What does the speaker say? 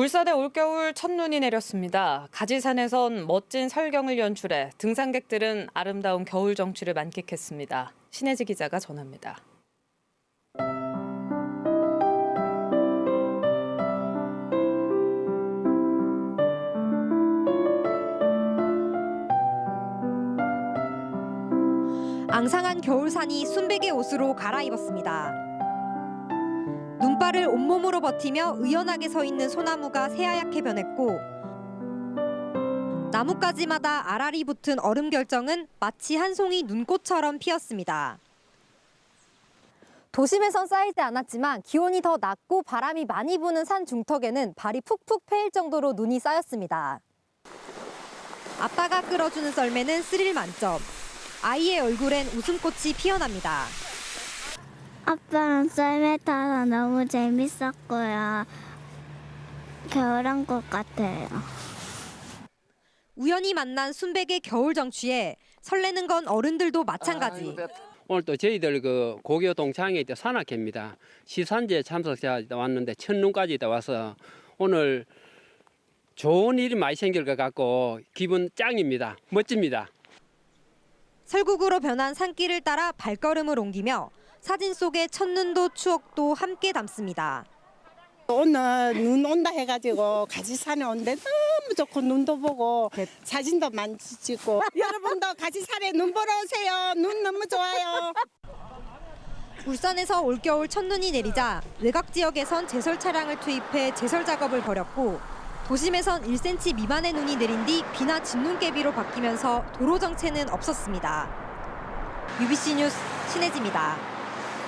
울산에 올겨울 첫눈이 내렸습니다. 가지산에선 멋진 설경을 연출해 등산객들은 아름다운 겨울 정취를 만끽했습니다. 신혜지 기자가 전합니다. 앙상한 겨울산이 순백의 옷으로 갈아입었습니다. 눈발을 온몸으로 버티며 의연하게 서 있는 소나무가 새하얗게 변했고 나뭇가지마다 알알이 붙은 얼음 결정은 마치 한 송이 눈꽃처럼 피었습니다. 도심에선 쌓이지 않았지만 기온이 더 낮고 바람이 많이 부는 산 중턱에는 발이 푹푹 패일 정도로 눈이 쌓였습니다. 아빠가 끌어주는 썰매는 스릴 만점. 아이의 얼굴엔 웃음꽃이 피어납니다. 아빠랑 썰매 타서 너무 재밌었고요. 겨울왕국 같아요. 우연히 만난 순백의 겨울 정취에 설레는 건 어른들도 마찬가지. 오늘 또 저희들 그 고교 동창회 때 산악회입니다. 시산제 참석자 왔는데 첫눈까지 다 와서 오늘 좋은 일이 많이 생길 것 같고 기분 짱입니다. 멋집니다. 설국으로 변한 산길을 따라 발걸음을 옮기며 사진 속의 첫눈도 추억도 함께 담습니다. 오늘 눈 온다 해가지고 가지 산에 온데 너무 좋고 눈도 보고 사진도 많이 찍고 여러분도 가지 산에 눈 보러 오세요. 눈 너무 좋아요. 울산에서 올겨울 첫눈이 내리자 외곽 지역에선 제설 차량을 투입해 제설 작업을 벌였고 도심에선 1cm 미만의 눈이 내린 뒤 비나 진눈깨비로 바뀌면서 도로 정체는 없었습니다. UBC 뉴스 신혜지입니다.